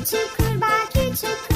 küçük kurbağa küçük